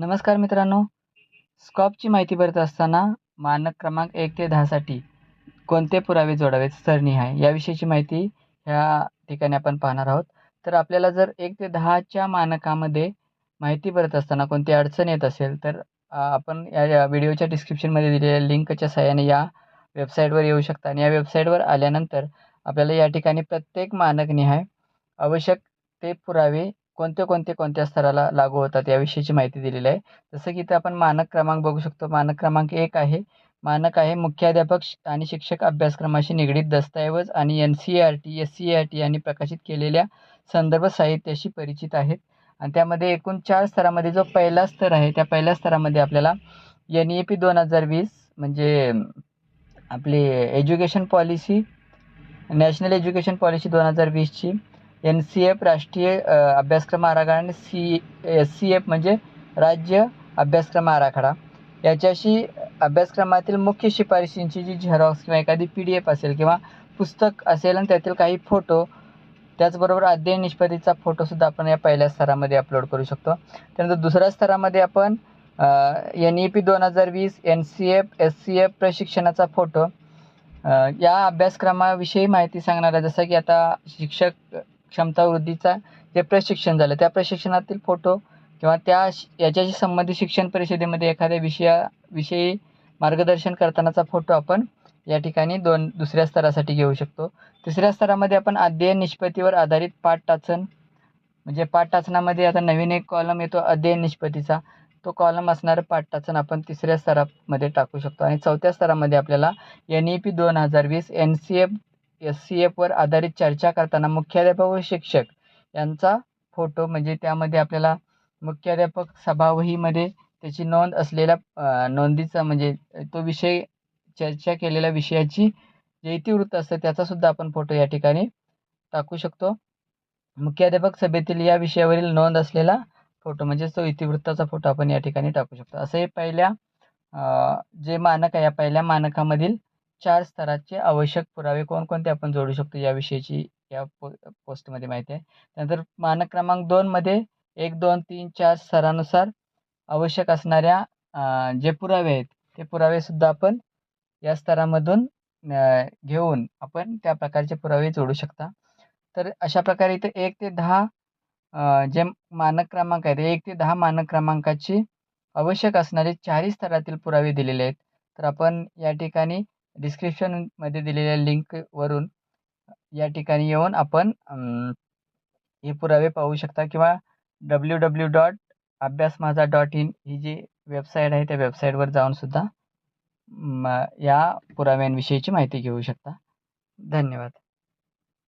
नमस्कार मित्रांनो. स्कॉपची माहिती भरत असताना मानक क्रमांक एक ते दहासाठी कोणते पुरावे जोडावेत सरनिहाय याविषयीची माहिती ह्या ठिकाणी आपण पाहणार आहोत. तर आपल्याला जर एक ते दहाच्या मानकामध्ये माहिती भरत असताना कोणती अडचण येत असेल तर आपण या या व्हिडिओच्या डिस्क्रिप्शनमध्ये दिलेल्या लिंकच्या सहाय्याने या वेबसाईटवर येऊ शकता. आणि या वेबसाईटवर आल्यानंतर आपल्याला या ठिकाणी प्रत्येक मानकनिहाय आवश्यक ते पुरावे कोणते कोणते कोणत्या स्तराला लागू होतात याविषयीची माहिती दिलेली आहे. जसं की इथं आपण मानक क्रमांक बघू शकतो. मानक क्रमांक एक आहे. मानक आहे मुख्याध्यापक आणि शिक्षक अभ्यासक्रमाशी निगडीत दस्तऐवज आणि N C R T S C R T यांनी प्रकाशित केलेल्या संदर्भ साहित्याशी परिचित आहेत. आणि त्यामध्ये एकूण चार स्तरामध्ये जो पहिला स्तर आहे त्या पहिल्या स्तरामध्ये आपल्याला एन ई पी दोन हजार वीस म्हणजे आपली education policy national education policy दोन हजार वीसची एन सी एफ राष्ट्रीय अभ्यासक्रम आराखडा आणि सी एस सी एफ म्हणजे राज्य अभ्यासक्रम आराखडा. याच्याशी अभ्यासक्रमातील मुख्य शिफारशींची जी झेरॉक्स किंवा एखादी पी डी एफ असेल किंवा पुस्तक असेल आणि त्यातील काही फोटो त्याचबरोबर अध्ययन निष्पत्तीचा फोटोसुद्धा आपण या पहिल्या स्तरामध्ये अपलोड करू शकतो. त्यानंतर दुसऱ्या स्तरामध्ये आपण एन ई पी दोन हजार वीस N C F S C F प्रशिक्षणाचा फोटो. या अभ्यासक्रमाविषयी माहिती सांगणारा जसं की आता शिक्षक क्षमता वृद्धीचा जे प्रशिक्षण झालं त्या प्रशिक्षणातील फोटो किंवा त्या याच्याशी संबंधित शिक्षण परिषदेमध्ये एखाद्या विषयाविषयी मार्गदर्शन करतानाचा फोटो आपण या ठिकाणी दोन दुसऱ्या स्तरासाठी घेऊ शकतो. तिसऱ्या स्तरामध्ये आपण अध्ययन निष्पत्तीवर आधारित पाठ टाचन म्हणजे पाठ टाचनामध्ये आता नवीन एक कॉलम येतो अध्ययन निष्पत्तीचा. तो कॉलम असणारं पाठ टाचन आपण तिसऱ्या स्तरामध्ये टाकू शकतो. आणि चौथ्या स्तरामध्ये आपल्याला एन ई पी दोन हजार वीस N C F S C एफवर आधारित चर्चा करताना मुख्याध्यापक व शिक्षक यांचा फोटो म्हणजे त्यामध्ये आपल्याला मुख्याध्यापक सभावहीमध्ये त्याची नोंद असलेल्या नोंदीचा म्हणजे तो विषय चर्चा केलेल्या विषयाची जे इतिवृत्त असतं त्याचासुद्धा आपण फोटो या ठिकाणी टाकू शकतो. मुख्याध्यापक सभेतील या विषयावरील नोंद असलेला फोटो म्हणजे तो इतिवृत्ताचा फोटो आपण या ठिकाणी टाकू शकतो. असं हे पहिल्या जे मानक आहे या पहिल्या मानकामधील चार स्तराचे आवश्यक पुरावे कोणकोणते आपण जोडू शकतो याविषयीची या पो पोस्टमध्ये माहिती आहे. त्यानंतर मानक क्रमांक दोनमध्ये एक दोन तीन चार स्तरानुसार आवश्यक असणाऱ्या जे पुरावे आहेत ते पुरावेसुद्धा आपण या स्तरामधून घेऊन आपण त्या प्रकारचे पुरावे जोडू शकता. तर अशा प्रकारे इथे एक ते दहा जे मानक क्रमांक आहेत एक ते दहा मानक क्रमांकाची आवश्यक असणारे चारही स्तरातील पुरावे दिलेले आहेत. तर आपण या ठिकाणी डिस्क्रिप्शनमध्ये दिलेल्या लिंकवरून या ठिकाणी येऊन आपण हे पुरावे पाहू शकता किंवा डब्ल्यू डब्ल्यू डॉट अभ्यास माझा डॉट इन ही जी वेबसाईट आहे त्या वेबसाईटवर जाऊनसुद्धा म, या पुराव्यांविषयीची माहिती घेऊ शकता. धन्यवाद.